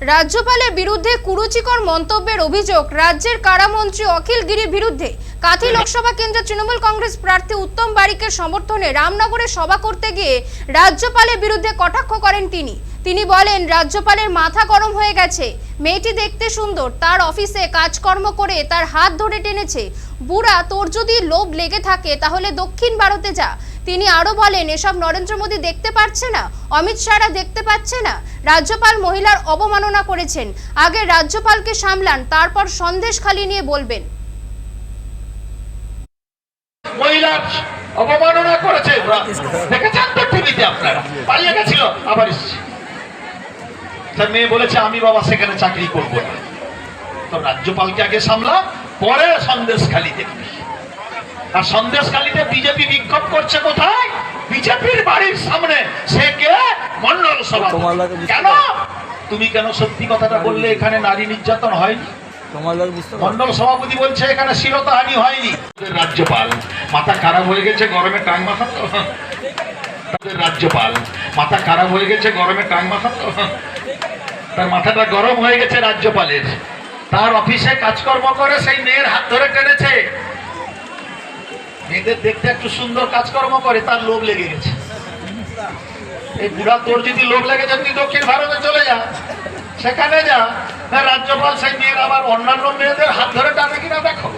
রাজ্যপালের বিরুদ্ধে কুরুচিকর মন্তব্যের অভিযোগ রাজ্যের কারামন্ত্রী অখিল গিরির বিরুদ্ধে। কাথি লোকসভা কেন্দ্রের তৃণমূল কংগ্রেস প্রার্থী উত্তম বারিকের সমর্থনে রামনগরে সভা করতে গিয়ে রাজ্যপালের বিরুদ্ধে কটাক্ষ করেন তিনি। তিনি বলেন, রাজ্যপালের মাথা গরম হয়ে গেছে। মেয়েটি দেখতে সুন্দর, তার অফিসে কাজকর্ম করে তার হাত ধরে টেনেছে। বুড়া, তোর যদি লোভ লেগে থাকে, তাহলে দক্ষিণ ভারতে যা। তিনি আরও বলেন, এসব নরেন্দ্র মোদী দেখতে পাচ্ছে না, অমিত শাহরা দেখতে পাচ্ছে না, রাজ্যপাল মহিলার অবমাননা করেছেন, আগে রাজ্যপালকে সামলান, তারপর সন্দেশ খালি নিয়ে বলবেন। রাজ্যপালকে আগে সামলা, পরে সন্দেশ খালি দেখবি। আর সন্দেশ খালিতে বিজেপি বিক্ষোভ করছে কোথায়? বিজেপির বাড়ির সামনে। সে কে? মন্ডল সভা কেন? তুমি কেন সত্যি কথাটা বললে? এখানে নারী নির্যাতন হয়নি। মন্ডল সভাপতি বলছে এখানে শিরতাহানি হয়নি। রাজ্যপাল মাথা খারাপ হয়ে গেছে গরমে টাং মাথা তো। রাজ্যপাল মাথা খারাপ হয়ে গেছে গরমে টাং মাথা তো। তার মাথাটা গরম হয়ে গেছে রাজ্যপালের। তার অফিসে কাজকর্ম করে সেই মেয়ের হাত ধরে টেনেছে মেয়েদের দেখতে একটু সুন্দর কাজকর্ম করে, তার লোভ লেগে গেছে। এই বুড়া তোর যদি লোভ লেগে যায় তুই দক্ষিণ ভারতে চলে যা। সেখানে যা। রাজ্যপাল সেই মেয়ের আবার অন্যান্য মেয়েদের হাত ধরে টানে কিনা দেখো।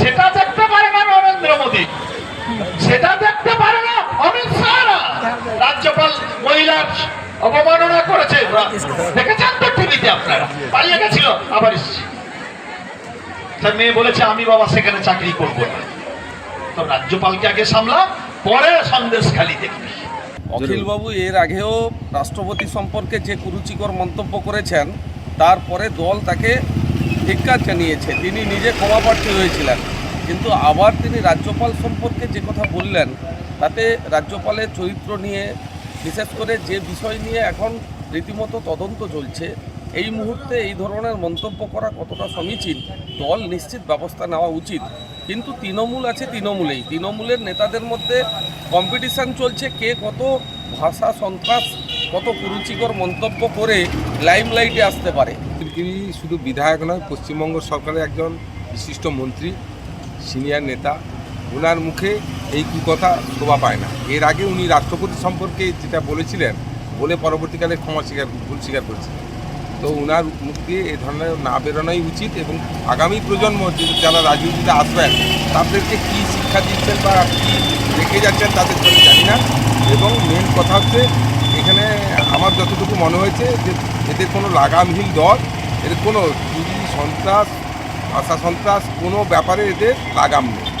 সেটা দেখতে পারে না নরেন্দ্র মোদী। সেটা দেখতে পারে না অমিত শাহরা রাজ্যপাল মহিলার অবমাননা করেছে। দেখেছেন তো টিভিতে আপনারা? পালিয়ে গেছিল, আবার এসছে। মেয়ে বলেছে, আমি বাবা সেখানে চাকরি করব না। রাজ্যপালকে আগে সামলা, পরে দেখবি। অখিলবাবু, এর আগেও রাষ্ট্রপতি সম্পর্কে যে কুরুচিকর মন্তব্য করেছেন, তারপরে দল তাকে ধিক্কার জানিয়েছে। তিনি নিজে ক্ষমাপ্রার্থী হয়েছিলেন। কিন্তু আবার তিনি রাজ্যপাল সম্পর্কে যে কথা বললেন, তাতে রাজ্যপালের চরিত্র নিয়ে, বিশেষ করে যে বিষয় নিয়ে এখন রীতিমতো তদন্ত চলছে, এই মুহূর্তে এই ধরনের মন্তব্য করা কতটা সমীচীন, দল নিশ্চিত ব্যবস্থা নেওয়া উচিত কিন্তু তৃণমূল আছে তৃণমূলেই। তৃণমূলের নেতাদের মধ্যে কম্পিটিশান চলছে, কে কত ভাষা, সন্ত্রাস, কত কুরুচিকর মন্তব্য করে লাইমলাইটে আসতে পারে। তিনি শুধু বিধায়ক নয়, পশ্চিমবঙ্গ সরকারের একজন বিশিষ্ট মন্ত্রী সিনিয়র নেতা ওনার মুখে এই কথা শোভা পায় না। এর আগে উনি রাষ্ট্রপতি সম্পর্কে যেটা বলেছিলেন, বলে পরবর্তীকালে ক্ষমা স্বীকার, ভুল স্বীকার করেছিলেন। তো ওনার মুখ দিয়ে এ ধরনের না বেরোনোই উচিত এবং আগামী প্রজন্ম যারা রাজনীতিতে আসবেন, তাদেরকে কী শিক্ষা দিচ্ছেন বা কী রেখে যাচ্ছেন তাদের জন্য জানি না। এবং মেন কথা হচ্ছে, এখানে আমার যতটুকু মনে হয়েছে যে এদের কোনো লাগামহীন দল, এদের কোনো চুরি সন্ত্রাস ভাষা সন্ত্রাস কোনো ব্যাপারে এদের লাগাম নেই।